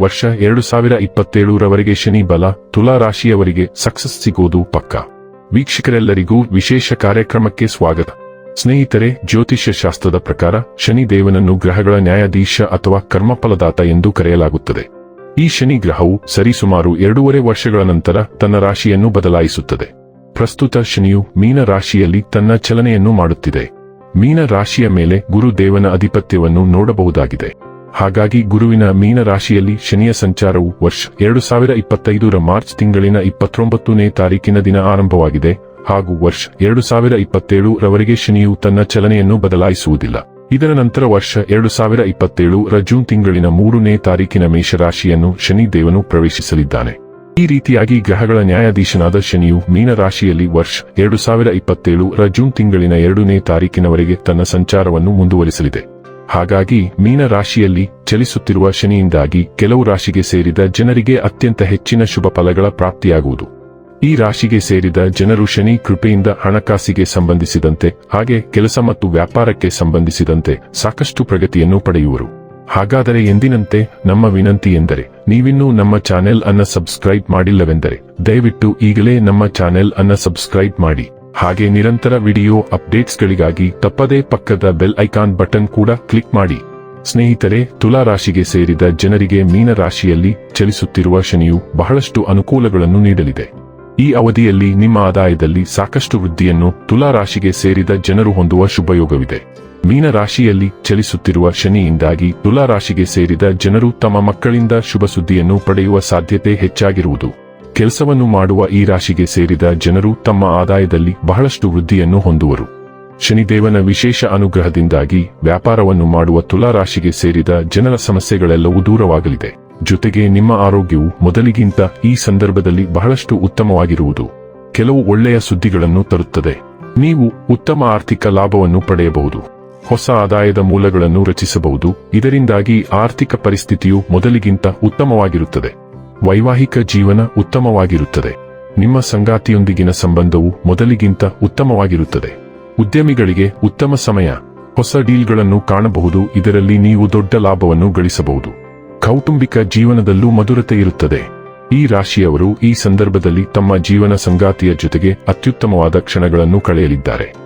ವರ್ಷ ಎರಡು ಸಾವಿರ ಇಪ್ಪತ್ತೇಳರವರೆಗೆ ಶನಿ ಬಲ, ತುಲಾ ರಾಶಿಯವರಿಗೆ ಸಕ್ಸಸ್ ಸಿಗೋದು ಪಕ್ಕ. ವೀಕ್ಷಕರೆಲ್ಲರಿಗೂ ವಿಶೇಷ ಕಾರ್ಯಕ್ರಮಕ್ಕೆ ಸ್ವಾಗತ. ಸ್ನೇಹಿತರೆ, ಜ್ಯೋತಿಷ್ಯ ಶಾಸ್ತ್ರದ ಪ್ರಕಾರ ಶನಿ ದೇವನನ್ನು ಗ್ರಹಗಳ ನ್ಯಾಯಾಧೀಶ ಅಥವಾ ಕರ್ಮಫಲದಾತ ಎಂದು ಕರೆಯಲಾಗುತ್ತದೆ. ಈ ಶನಿ ಗ್ರಹವು ಸರಿಸುಮಾರು ಎರಡೂವರೆ ವರ್ಷಗಳ ನಂತರ ತನ್ನ ರಾಶಿಯನ್ನು ಬದಲಾಯಿಸುತ್ತದೆ. ಪ್ರಸ್ತುತ ಶನಿಯು ಮೀನ ರಾಶಿಯಲ್ಲಿ ತನ್ನ ಚಲನೆಯನ್ನು ಮಾಡುತ್ತಿದೆ. ಮೀನ ರಾಶಿಯ ಮೇಲೆ ಗುರುದೇವನ ಅಧಿಪತ್ಯವನ್ನು ನೋಡಬಹುದಾಗಿದೆ. ಹಾಗಾಗಿ ಗುರುವಿನ ಮೀನ ರಾಶಿಯಲ್ಲಿ ಶನಿಯ ಸಂಚಾರವು ವರ್ಷ ಎರಡು ಸಾವಿರ ಇಪ್ಪತ್ತೈದರ ಮಾರ್ಚ್ ತಿಂಗಳಿನ ಇಪ್ಪತ್ತೊಂಬತ್ತನೇ ತಾರೀಕಿನ ದಿನ ಆರಂಭವಾಗಿದೆ ಹಾಗೂ ವರ್ಷ ಎರಡು ಸಾವಿರ ಇಪ್ಪತ್ತೇಳು ರವರೆಗೆ ಶನಿಯು ತನ್ನ ಚಲನೆಯನ್ನು ಬದಲಾಯಿಸುವುದಿಲ್ಲ. ಇದರ ನಂತರ ವರ್ಷ ಎರಡು ಸಾವಿರ ಇಪ್ಪತ್ತೇಳು ರ ಜೂನ್ ತಿಂಗಳಿನ ಮೂರನೇ ತಾರೀಕಿನ ಮೇಷರಾಶಿಯನ್ನು ಶನಿ ದೇವನು ಪ್ರವೇಶಿಸಲಿದ್ದಾನೆ. ಈ ರೀತಿಯಾಗಿ ಗ್ರಹಗಳ ನ್ಯಾಯಾಧೀಶನಾದ ಶನಿಯು ಮೀನ ರಾಶಿಯಲ್ಲಿ ವರ್ಷ ಎರಡು ಸಾವಿರ ಇಪ್ಪತ್ತೇಳು ರ ಜೂನ್ ತಿಂಗಳಿನ ಎರಡನೇ ತಾರೀಕಿನವರೆಗೆ ತನ್ನ ಸಂಚಾರವನ್ನು ಮುಂದುವರಿಸಲಿದೆ. ಹಾಗಾಗಿ ಮೀನ ರಾಶಿಯಲ್ಲಿ ಚಲಿಸುತ್ತಿರುವ ಶನಿಯಿಂದಾಗಿ ಕೆಲವು ರಾಶಿಗೆ ಸೇರಿದ ಜನರಿಗೆ ಅತ್ಯಂತ ಹೆಚ್ಚಿನ ಶುಭ ಫಲಗಳ ಪ್ರಾಪ್ತಿಯಾಗುವುದು. ಈ ರಾಶಿಗೆ ಸೇರಿದ ಜನರು ಶನಿ ಕೃಪೆಯಿಂದ ಹಣಕಾಸಿಗೆ ಸಂಬಂಧಿಸಿದಂತೆ, ಹಾಗೆ ಕೆಲಸ ಮತ್ತು ವ್ಯಾಪಾರಕ್ಕೆ ಸಂಬಂಧಿಸಿದಂತೆ ಸಾಕಷ್ಟು ಪ್ರಗತಿಯನ್ನು ಪಡೆಯುವರು. ಹಾಗಾದರೆ ಎಂದಿನಂತೆ ನಮ್ಮ ವಿನಂತಿ ಎಂದರೆ, ನೀವಿನ್ನೂ ನಮ್ಮ ಚಾನೆಲ್ ಅನ್ನ ಸಬ್ಸ್ಕ್ರೈಬ್ ಮಾಡಿಲ್ಲವೆಂದರೆ, ದಯವಿಟ್ಟು ಈಗಲೇ ನಮ್ಮ ಚಾನೆಲ್ ಅನ್ನ ಸಬ್ಸ್ಕ್ರೈಬ್ ಮಾಡಿ. ಹಾಗೆ ನಿರಂತರ ವಿಡಿಯೋ ಅಪ್ಡೇಟ್ಸ್ಗಳಿಗಾಗಿ ತಪ್ಪದೇ ಪಕ್ಕದ ಬೆಲ್ ಐಕಾನ್ ಬಟನ್ ಕೂಡ ಕ್ಲಿಕ್ ಮಾಡಿ. ಸ್ನೇಹಿತರೆ, ತುಲಾ ರಾಶಿಗೆ ಸೇರಿದ ಜನರಿಗೆ ಮೀನ ರಾಶಿಯಲ್ಲಿ ಚಲಿಸುತ್ತಿರುವ ಶನಿಯು ಬಹಳಷ್ಟು ಅನುಕೂಲಗಳನ್ನು ನೀಡಲಿದೆ. ಈ ಅವಧಿಯಲ್ಲಿ ನಿಮ್ಮ ಆದಾಯದಲ್ಲಿ ಸಾಕಷ್ಟು ವೃದ್ಧಿಯನ್ನು ತುಲಾ ರಾಶಿಗೆ ಸೇರಿದ ಜನರು ಹೊಂದುವ ಶುಭಯೋಗವಿದೆ. ಮೀನ ರಾಶಿಯಲ್ಲಿ ಚಲಿಸುತ್ತಿರುವ ಶನಿಯಿಂದಾಗಿ ತುಲಾ ರಾಶಿಗೆ ಸೇರಿದ ಜನರು ತಮ್ಮ ಮಕ್ಕಳಿಂದ ಶುಭ ಸುದ್ದಿಯನ್ನು ಪಡೆಯುವ ಸಾಧ್ಯತೆ ಹೆಚ್ಚಾಗಿರುವುದು. ಕೆಲಸವನ್ನು ಮಾಡುವ ಈ ರಾಶಿಗೆ ಸೇರಿದ ಜನರು ತಮ್ಮ ಆದಾಯದಲ್ಲಿ ಬಹಳಷ್ಟು ವೃದ್ಧಿಯನ್ನು ಹೊಂದುವರು. ಶನಿದೇವನ ವಿಶೇಷ ಅನುಗ್ರಹದಿಂದಾಗಿ ವ್ಯಾಪಾರವನ್ನು ಮಾಡುವ ತುಲಾ ರಾಶಿಗೆ ಸೇರಿದ ಜನರ ಸಮಸ್ಯೆಗಳೆಲ್ಲವೂ ದೂರವಾಗಲಿದೆ. ಜೊತೆಗೆ ನಿಮ್ಮ ಆರೋಗ್ಯವು ಮೊದಲಿಗಿಂತ ಈ ಸಂದರ್ಭದಲ್ಲಿ ಬಹಳಷ್ಟು ಉತ್ತಮವಾಗಿರುವುದು ಕೆಲವು ಒಳ್ಳೆಯ ಸುದ್ದಿಗಳನ್ನು ತರುತ್ತದೆ. ನೀವು ಉತ್ತಮ ಆರ್ಥಿಕ ಲಾಭವನ್ನು ಪಡೆಯಬಹುದು. ಹೊಸ ಆದಾಯದ ಮೂಲಗಳನ್ನು ರಚಿಸಬಹುದು. ಇದರಿಂದಾಗಿ ಆರ್ಥಿಕ ಪರಿಸ್ಥಿತಿಯು ಮೊದಲಿಗಿಂತ ಉತ್ತಮವಾಗಿರುತ್ತದೆ. ವೈವಾಹಿಕ ಜೀವನ ಉತ್ತಮವಾಗಿರುತ್ತದೆ. ನಿಮ್ಮ ಸಂಗಾತಿಯೊಂದಿಗಿನ ಸಂಬಂಧವು ಮೊದಲಿಗಿಂತ ಉತ್ತಮವಾಗಿರುತ್ತದೆ. ಉದ್ಯಮಿಗಳಿಗೆ ಉತ್ತಮ ಸಮಯ, ಹೊಸ ಡೀಲ್ಗಳನ್ನು ಕಾಣಬಹುದು, ಇದರಲ್ಲಿ ನೀವು ದೊಡ್ಡ ಲಾಭವನ್ನು ಗಳಿಸಬಹುದು. ಕೌಟುಂಬಿಕ ಜೀವನದಲ್ಲೂ ಮಧುರತೆ ಇರುತ್ತದೆ. ಈ ರಾಶಿಯವರು ಈ ಸಂದರ್ಭದಲ್ಲಿ ತಮ್ಮ ಜೀವನ ಸಂಗಾತಿಯ ಜೊತೆಗೆ ಅತ್ಯುತ್ತಮವಾದ ಕ್ಷಣಗಳನ್ನು ಕಳೆಯಲಿದ್ದಾರೆ.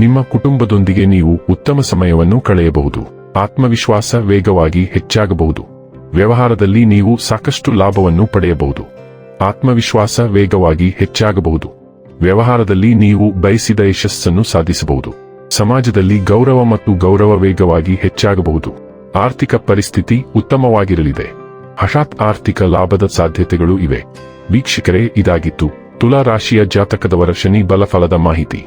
ನಿಮ್ಮ ಕುಟುಂಬದೊಂದಿಗೆ ನೀವು ಉತ್ತಮ ಸಮಯವನ್ನು ಕಳೆಯಬಹುದು. ಆತ್ಮವಿಶ್ವಾಸ ವೇಗವಾಗಿ ಹೆಚ್ಚಾಗಬಹುದು. ವ್ಯವಹಾರದಲ್ಲಿ ನೀವು ಸಾಕಷ್ಟು ಲಾಭವನ್ನು ಪಡೆಯಬಹುದು. ಆತ್ಮವಿಶ್ವಾಸ ವೇಗವಾಗಿ ಹೆಚ್ಚಾಗಬಹುದು. ವ್ಯವಹಾರದಲ್ಲಿ ನೀವು ಬಯಸಿದ ಯಶಸ್ಸನ್ನು ಸಾಧಿಸಬಹುದು. ಸಮಾಜದಲ್ಲಿ ಗೌರವ ಮತ್ತು ಗೌರವ ವೇಗವಾಗಿ ಹೆಚ್ಚಾಗಬಹುದು. ಆರ್ಥಿಕ ಪರಿಸ್ಥಿತಿ ಉತ್ತಮವಾಗಿರಲಿದೆ. ಹಠಾತ್ ಆರ್ಥಿಕ ಲಾಭದ ಸಾಧ್ಯತೆಗಳು ಇವೆ. ವೀಕ್ಷಕರೇ, ಇದಾಗಿತ್ತು ತುಲಾ ರಾಶಿಯ ಜಾತಕದವರ ಶನಿ ಬಲಫಲದ ಮಾಹಿತಿ.